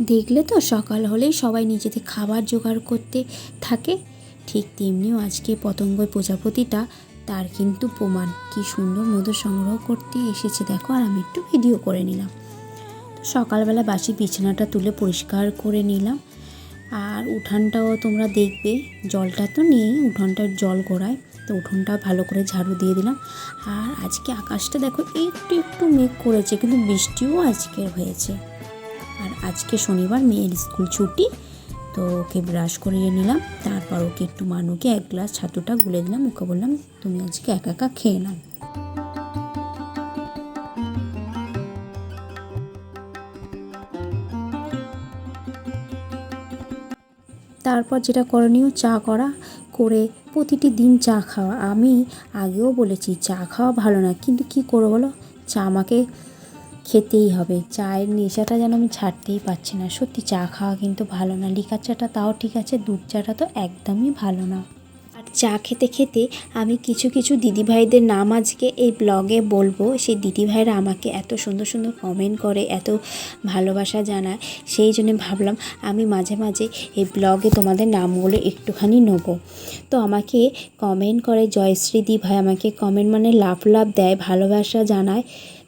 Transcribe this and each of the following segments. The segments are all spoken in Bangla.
দেখলে তো সকাল হলেই সবাই নিজেদের খাবার জোগাড় করতে থাকে। ঠিক তেমনিও আজকে পতঙ্গ প্রজাপতিটা, তার কিন্তু প্রমাণ। কি সুন্দর মধু সংগ্রহ করতে এসেছে, দেখো, আর আমি একটু ভিডিও করে নিলাম। সকালবেলা বাসি বিছানাটা তুলে পরিষ্কার করে নিলাম। আর উঠানটাও তোমরা দেখবে, জলটা তো নেই উঠানটার জল গোড়ায়। তো উঠোনটা ভালো করে ঝাড়ু দিয়ে দিলাম। আর আজকে আকাশটা দেখো, একটু একটু মেঘ করেছে, কিন্তু বৃষ্টিও আজকে হয়েছে। আর আজকে শনিবার মেয়ের স্কুল ছুটি, তো ওকে ব্রাশ করিয়ে নিলাম। তারপর ওকে একটু মানুকে এক গ্লাস ছাতুটা গুলে দিলাম। ওকে বললাম, তুমি আজকে একা একা খেয়ে নাও। তারপর যেটা করণীয়, চা করা করে প্রতিটি দিন চা খাওয়া। আমি আগেও বলেছি, চা খাওয়া ভালো না। কিন্তু কি করব বলো? চা আমাকে খেতেই হবে। চায়ের নেশাটা যেন আমি ছাড়তেই পারছি না। সত্যি চা খাওয়া কিন্তু ভালো না। লিকার চাটা তাও ঠিক আছে, দুধ চাটা তো একদমই ভালো না। আর চা খেতে খেতে আমি কিছু কিছু দিদিভাইদের নাম আজকে এই ব্লগে বলব। সেই দিদিভাইরা আমাকে এত সুন্দর সুন্দর কমেন্ট করে, এত ভালোবাসা জানায়। সেই জন্য ভাবলাম আমি মাঝে মাঝে এই ব্লগে তোমাদের নামগুলো একটুখানি নেব। তো আমাকে কমেন্ট করে, জয়শ্রী দি ভাই আমাকে কমেন্ট মানে লাভ লাভ দেয়, ভালোবাসা জানায়।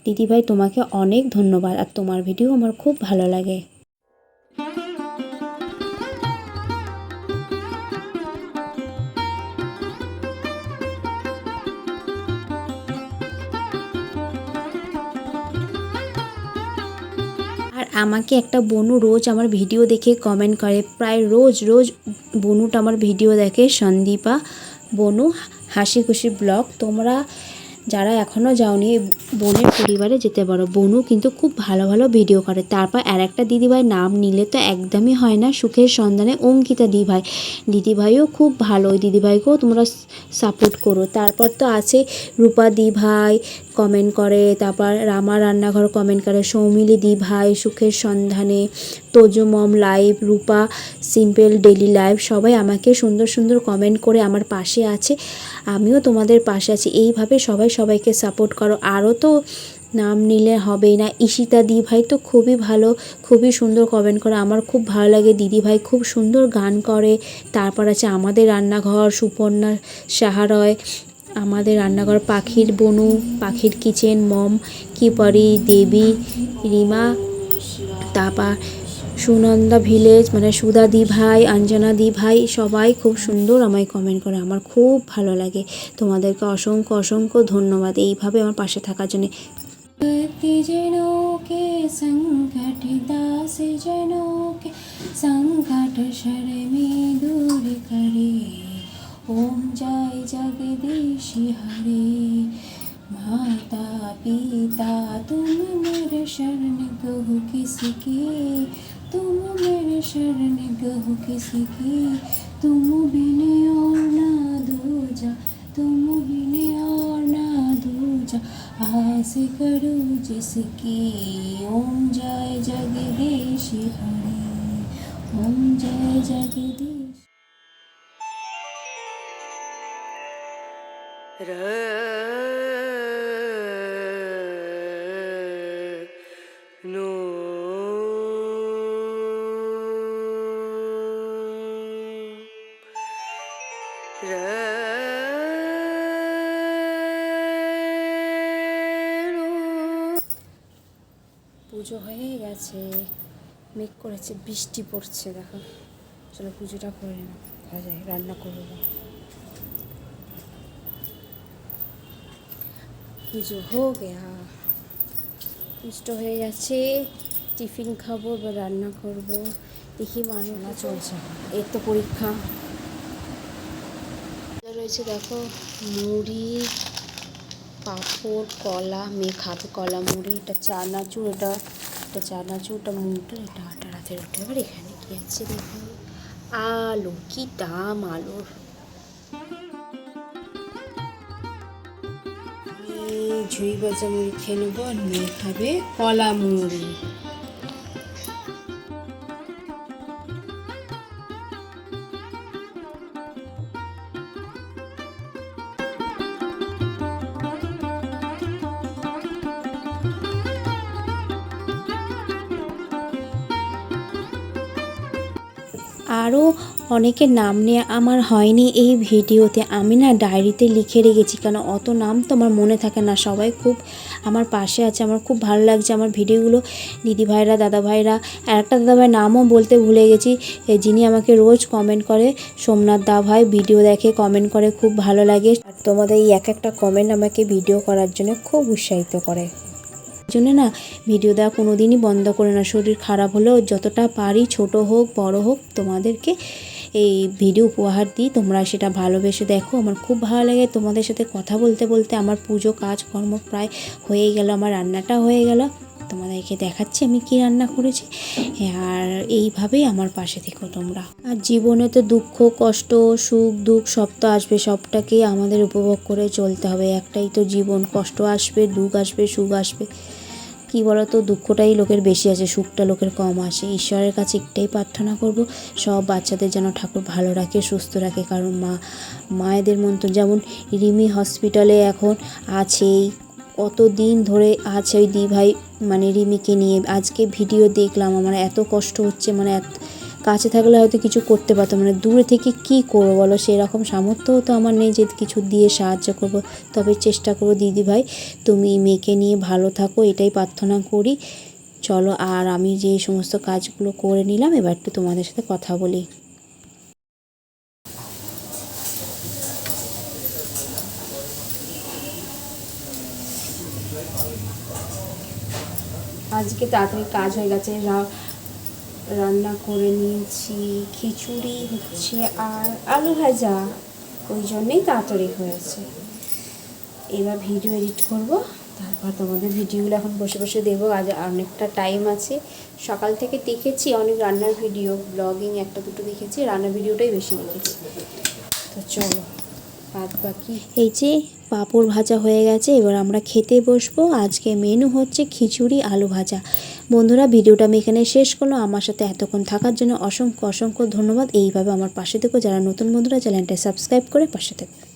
দিদিভাই, তোমাকে অনেক ধন্যবাদ আর তোমার ভিডিও আমার খুব ভালো লাগে। আর আমাকে একটা বনু রোজ আমার ভিডিও দেখে কমেন্ট করে। প্রায় রোজ রোজ বনুটা আমার ভিডিও দেখে সন্দীপা। বনু হাসি খুশি ব্লগ। তোমরা যারা এখনও যাওনি বোনের পরিবারে যেতে পারো। বনু কিন্তু খুব ভালো ভালো ভিডিও করে। তারপর আর একটা দিদিভাই নাম নিলে তো একদমই হয় না। সুখের সন্ধানে অঙ্কিতা দিদিভাই। দিদিভাইও খুব ভালো। ওই দিদিভাইকেও তোমরা সাপোর্ট করো। তারপর তো আছে রূপা দিভাই কমেন্ট করে। তারপর রামা রান্নাঘর কমেন্ট করে। সৌমিলি দি ভাই সুখের সন্ধানে তোজো মম live, Rupa, simple daily live, সবাই আমাকে সুন্দর সুন্দর কমেন্ট করে আমার পাশে আছে। আমিও তোমাদের পাশে আছি। এইভাবে সবাই সবাইকে সাপোর্ট করো। আরও তো নাম নিলে হবেই না। ঈশিতা দি ভাই তো খুবই ভালো, খুবই সুন্দর কমেন্ট করে। আমার খুব ভালো লাগে। দিদি ভাই খুব সুন্দর গান করে। তারপর আছে আমাদের রান্নাঘর, সুপর্ণা সাহারয়, আমাদের রান্নাঘর, পাখির বনু, পাখির কিচেন, মম, কিপরি, দেবী, রিমা তারপর সুনন্দা ভিলেজ মানে সুধা দি ভাই অঞ্জনা দি ভাই সবাই খুব সুন্দর আমায় কমেন্ট করে আমার খুব ভালো লাগে তোমাদেরকে অসংখ্য অসংখ্য ধন্যবাদ এইভাবে আমার পাশে থাকার জন্য जनों के संकट दास जनों के संकट शर्मी दूर करे ओम जय जगदीश हरे माता पिता तुम मेरे शरण गहु किसकी तुम मेरे शरण गहु की। तुम बिन और ना दूजा, तुम बिन और ना दूजा। आस करो जिसकी, ओम जय जगदीश हरे। ओम जय जगदीश। नो পুজো হয়ে গেছে। মেঘ করেছে বৃষ্টি পড়ছে দেখো। চলো পুজোটা করে না যায় রান্না করব। পুজো হো গেয়া। পুজো হয়ে গেছে। টিফিন খাব বা রান্না করব। দেখি মাননা চলছে। এর তো পরীক্ষা। রয়েছে দেখো, মুড়ি, পাঁপড়, কলা মেয়ে কলা মুড়ি, এটা চানাচুর এটা এটা চানাচুর এটা মুগটা এটা আটা রাতের রুটি। এবার এখানে কি আছে দেখো? আলু, কি দাম আলুর। ঝুই ভাজা মুড়ি খেয়ে নেব আর মেয়ে খাবে কলা মুড়ি। আরও অনেকের নাম নিয়ে আমার হয়নি এই ভিডিওতে। আমি না ডায়েরিতে লিখে রেখেছি, কেন অত নাম তো আমার মনে থাকে না। সবাই খুব আমার পাশে আছে, আমার খুব ভালো লাগছে আমার ভিডিওগুলো। দিদিভাইরা দাদাভাইরা আর একটা দাদাভাই নামও বলতে ভুলে গেছি যিনি আমাকে রোজ কমেন্ট করে, সোমনাথ দা ভাই ভিডিও দেখে কমেন্ট করে, খুব ভালো লাগে। আর তোমাদের এই এক একটা কমেন্ট আমাকে ভিডিও করার জন্য খুব উৎসাহিত করে। জন্য না ভিডিও দেওয়া কোনো দিনই বন্ধ করে না। শরীর খারাপ হলেও যতটা পারি ছোট হোক, বড় হোক, তোমাদেরকে এই ভিডিও উপহার দিই। তোমরা সেটা ভালোবেসে দেখো। আমার খুব ভালো লাগে তোমাদের সাথে কথা বলতে বলতে আমার পুজো কাজকর্ম প্রায় হয়ে গেল, আমার রান্নাটা হয়ে গেল। তোমাদেরকে দেখাচ্ছি আমি কি রান্না করেছি। আর এইভাবেই আমার পাশে থেকো তোমরা। আর জীবনে তো দুঃখ, কষ্ট, সুখ, দুঃখ সব তো আসবে সবটাকে আমাদের উপভোগ করে চলতে হবে। একটাই তো জীবন, কষ্ট আসবে, দুঃখ আসবে, সুখ আসবে। কি বলতো, দুঃখটাই লোকের বেশি আছে, সুখটা লোকের কম আসে। ঈশ্বরের কাছে একটাই প্রার্থনা করব, সব বাচ্চাদের যেন ঠাকুর ভালো রাখে, সুস্থ রাখে। কারণ মা, মায়েদের মতো যেমন রিমি হসপিটালে এখন আছেই কত দিন ধরে আছে ওই দিভাই মানে রিমিকে নিয়ে। আজকে ভিডিও দেখলাম, আমার এত কষ্ট হচ্ছে মানে এত কাছে থাকলে হয়তো কিছু করতে পারতাম মানে দূরে থেকে কি করব বলো? সেরকম সামর্থ্যও তো আমার নেই যে কিছু দিয়ে সাহায্য করব। তবে চেষ্টা করো দিদি ভাই, তুমি মেয়েকে নিয়ে ভালো থাকো, এটাই প্রার্থনা করি। চলো, আর আমি যে সমস্ত কাজগুলো করে নিলাম, এবার একটু তোমাদের সাথে কথা বলি। আজকে তাড়াতাড়ি কাজ হয়ে গেছে রান্না করে নিয়েছি। খিচুড়ি হচ্ছে আর আলু ভাজা। ওই জন্যেই তাড়াতাড়ি হয়েছে। এবার ভিডিও এডিট করব। তারপর তোমাদের ভিডিওগুলো এখন বসে বসে দেবো আজ অনেকটা টাইম আছে। সকাল থেকে দেখেছি অনেক রান্নার ভিডিও। ব্লগিং একটা দুটো দেখেছি। রান্নার ভিডিওটাই বেশি দেখেছি। তো চলো, বাদ বাকি। এই যে পাঁপড় ভাজা হয়ে গেছে, এবার আমরা খেতে বসবো। আজকে মেনু হচ্ছে খিচুড়ি আলু ভাজা। বন্ধুরা, ভিডিওটা আমি এখানে শেষ করল আমার সাথে এতক্ষণ থাকার জন্য অসংখ্য অসংখ্য ধন্যবাদ। এইভাবে আমার পাশে থেকো। যারা নতুন বন্ধুরা, চ্যানেলটা সাবস্ক্রাইব করে পাশে থেকো।